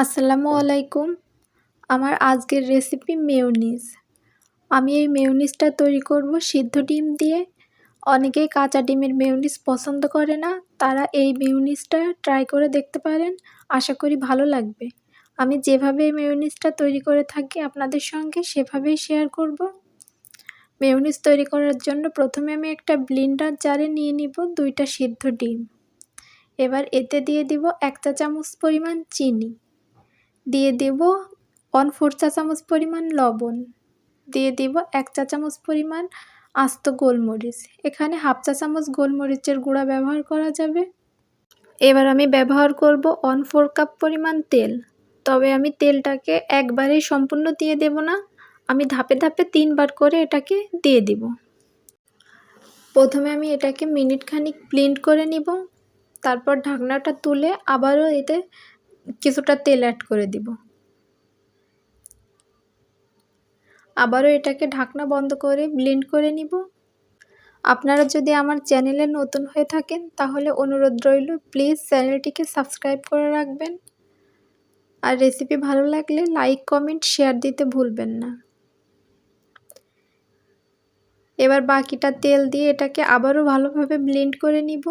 আসসালামু আলাইকুম। আমার আজকের রেসিপি মেয়োনিজ আমি এই মেয়োনিজটা তৈরি করব সিদ্ধ ডিম দিয়ে। অনেকেই কাঁচা ডিমের মেয়োনিজ পছন্দ করে না। তারা এই মেয়োনিজটা ট্রাই করে দেখতে পারেন। আশা করি ভালো লাগবে। আমি যেভাবে এই মেয়োনিজটা তৈরি করে থাকি আপনাদের সঙ্গে সেভাবেই শেয়ার করব। মেয়োনিজ তৈরি করার জন্য প্রথমে আমি একটা ব্লিন্ডার জারে নিয়ে নিব দুইটা সিদ্ধ ডিম। এবার এতে দিয়ে দিব এক চা চামচ পরিমাণ চিনি। দিয়ে দেব ওয়ান ফোর চা চামচ পরিমাণ লবণ। দিয়ে দিব এক চা চামচ পরিমাণ আস্ত গোলমরিচ। এখানে হাফ চা চামচ গোলমরিচের গুঁড়া ব্যবহার করা যাবে। এবার আমি ব্যবহার করব ওয়ান ফোর কাপ পরিমাণ তেল। তবে আমি তেলটাকে একবারেই সম্পূর্ণ দিয়ে দেব না। আমি ধাপে ধাপে তিনবার করে এটাকে দিয়ে দিব। প্রথমে আমি এটাকে মিনিট প্লিন্ট করে নিব। তারপর ঢাকনাটা তুলে আবারও এতে কিছুটা তেল অ্যাড করে দিব। আবারও এটাকে ঢাকনা বন্ধ করে ব্লেন্ড করে নিব। আপনারা যদি আমার চ্যানেলে নতুন হয়ে থাকেন, তাহলে অনুরোধ রইল প্লিজ চ্যানেলটিকে সাবস্ক্রাইব করে রাখবেন। আর রেসিপি ভালো লাগলে লাইক কমেন্ট শেয়ার দিতে ভুলবেন না। এবার বাকিটা তেল দিয়ে এটাকে আবারও ভালোভাবে ব্লেন্ড করে নিব।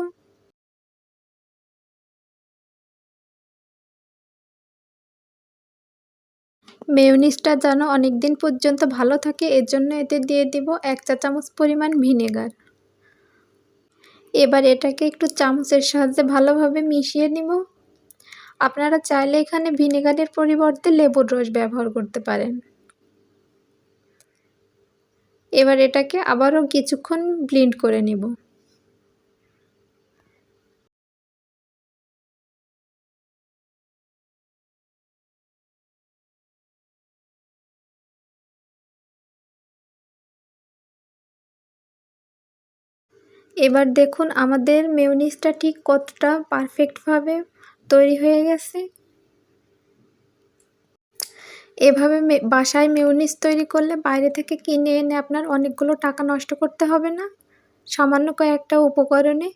মেয়োনিজটা যেন অনেক দিন পর্যন্ত ভালো থাকে এর জন্য এতে দিয়ে দিব এক চা চামচ পরিমাণ ভিনেগার। এবার এটাকে একটু চামচের সাহায্যে ভালোভাবে মিশিয়ে নিব। আপনারা চাইলে এখানে ভিনেগারের পরিবর্তে লেবুর রস ব্যবহার করতে পারেন। এবার এটাকে আবারও কিছুক্ষণ ব্লিন্ড করে নিব। এবার দেখুন আমাদের মেয়নিজটা ঠিক কতটা পারফেক্টভাবে তৈরি হয়ে গেছে। এভাবে বাসায় মেয়নিজ তৈরি করলে বাইরে থেকে কিনে এনে আপনার অনেকগুলো টাকা নষ্ট করতে হবে না। সামান্য কয়েকটা উপকরণে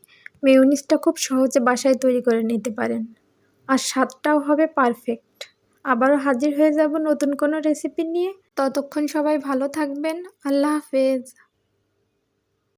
মেয়নিজটা খুব সহজে বাসায় তৈরি করে নিতে পারেন। আর স্বাদটাও হবে পারফেক্ট আবারও হাজির হয়ে যাব নতুন কোনো রেসিপি নিয়ে। ততক্ষণ সবাই ভালো থাকবেন। আল্লাহ হাফেজ।